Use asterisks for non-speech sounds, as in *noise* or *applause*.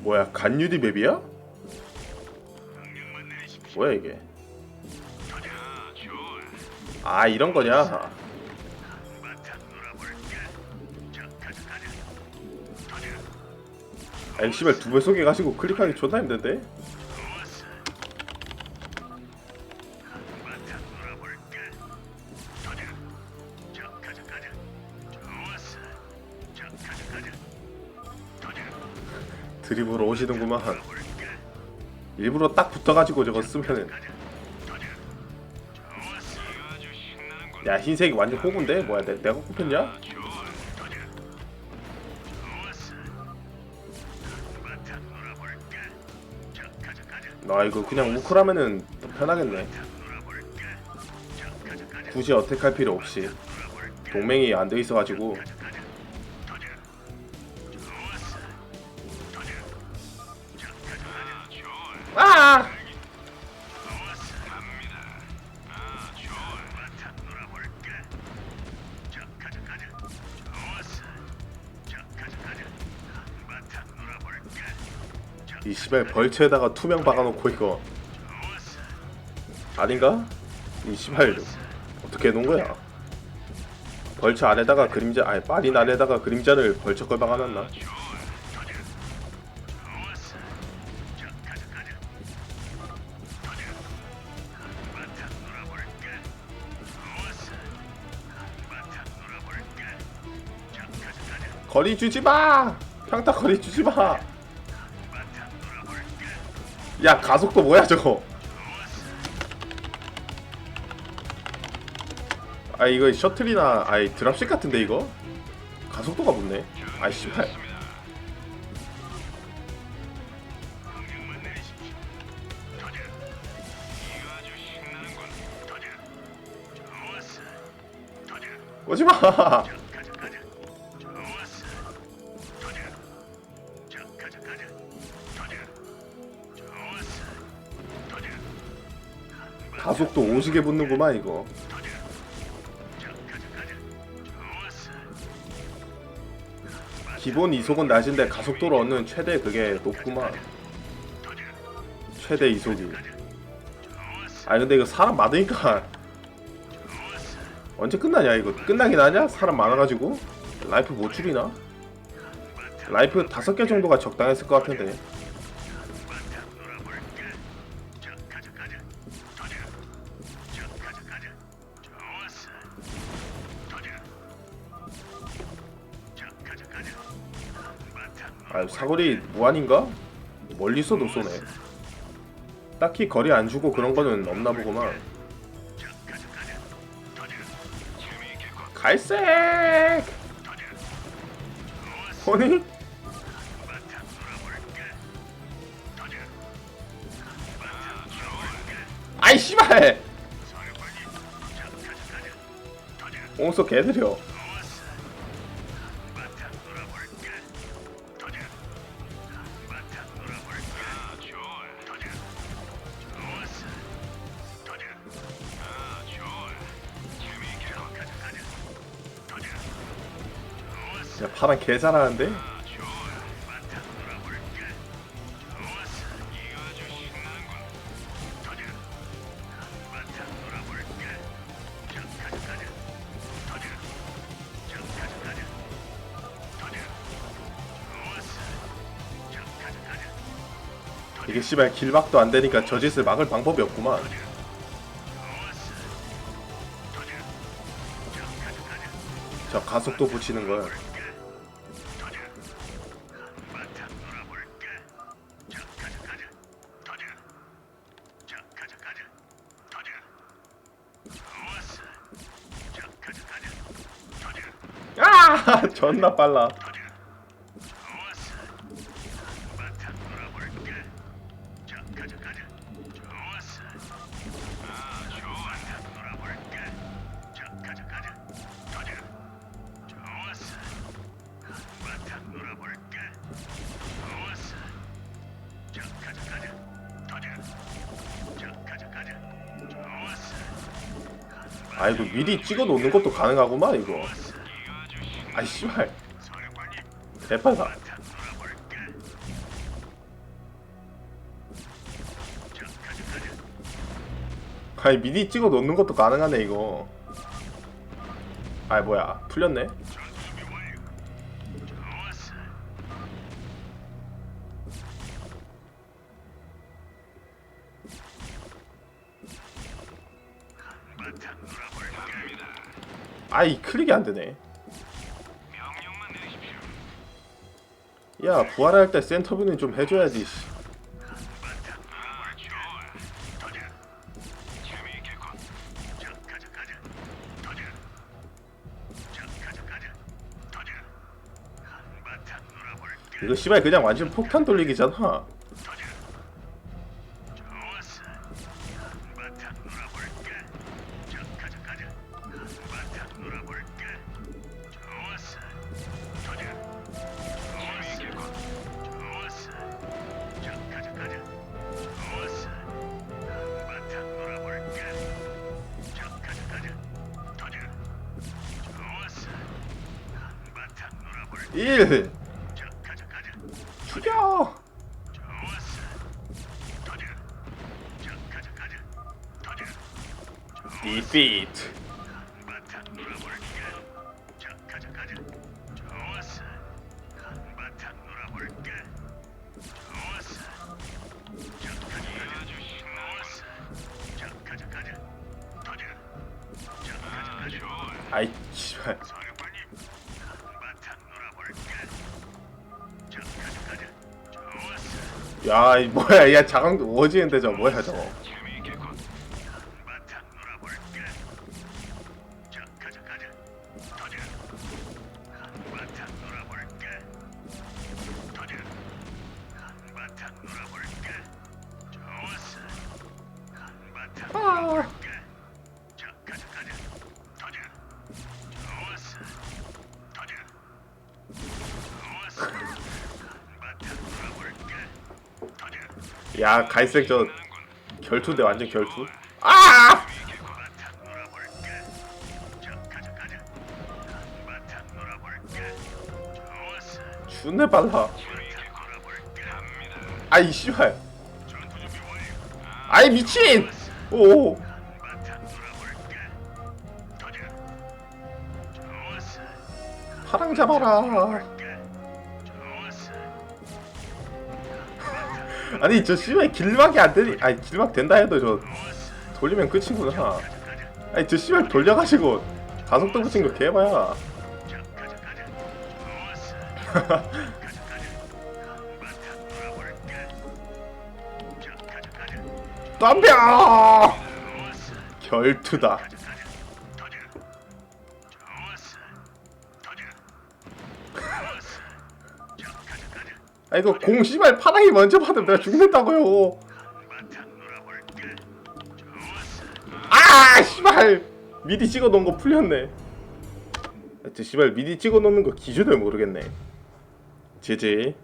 뭐야 간유디 맵이야? 뭐야 이게 아 이런 거냐 아 씨발 두배 속에 가지고 클릭하기 존나 힘든데? 드립으로 오시는구만. 일부러 딱 붙어가지고 저거 쓰면은. 야 흰색이 완전 호구인데? 뭐야 내, 내가 꼽혔냐? 나 이거 그냥 우크라면은 더 편하겠네. 굳이 어택할 필요 없이. 동맹이 안 돼 있어가지고 이 씨발 벌처에다가 투명 박아놓고 이거 아닌가? 이 씨발 어떻게 해놓은 거야? 벌처 안에다가 그림자 아니 마린 안에다가 그림자를 벌처 걸 박아놨나? 거리 주지 마! 평타 거리 주지 마! 야 가속도 뭐야 저거? 아 이거 셔틀이나 아이 드랍식 같은데 이거? 가속도가 붙네. 아이 씨발. 오지 마. *laughs* 가속도 오지게 붙는구만 이거. 기본 이속은 낮은데 가속도로 얻는 최대 그게 높구만. 최대 이속이. 아 근데 이거 사람 많으니까 *laughs* 언제 끝나냐 이거 끝나긴 하냐? 사람 많아가지고 라이프 못 줄이나? 라이프 다섯 개 정도가 적당했을 것 같은데. 아 사거리 무한인가? 멀리서도 쏘네. 딱히 거리 안 주고 그런 거는 없나 보구만. 갈색! 아니? 아이 씨발! 옹소 개들여. 야 파란 개 잘하는데? 이게 씨발 길막도 안 되니까 저 짓을 막을 방법이 없구만. 저 가속도 붙이는 거야. *laughs* 존나 빨라. 아 이거 미리 찍어 놓는 것도 가능하구만 이거. 아 씨발. 대판사. 아니 미리 찍어 놓는 것도 가능하네 이거. 아이 뭐야. 풀렸네. 아이 클릭이 안되네. 야 부활할 때 센터뷰는 좀 해줘야지 씨. 이거 씨발 그냥 완전 폭탄 돌리기잖아 일. 죽여. 디피트. 아이 씨발 야, 이 뭐야, 야, 자강 오지는데 저 뭐야 저거? 아, 야, 갈색 저 결투인데 완전 결투? 아! 준내 빨라. 아이 씨발. 아이 미친. 오. 파랑 잡아라. 아니 저 씨발 길막이 안 되니 아니 길막 된다 해도 저 돌리면 끝이구나. 아니 저 씨발 돌려가지고 가속도 붙인 거 개봐야. *laughs* 덤벼 *laughs* 결투다 아 이거 공 씨발 파랑이 먼저 받으면 내가 죽는다고요. 아 씨발. 미리 찍어 놓은 거 풀렸네. 저 씨발 미리 찍어 놓는 거 기준을 모르겠네. 제제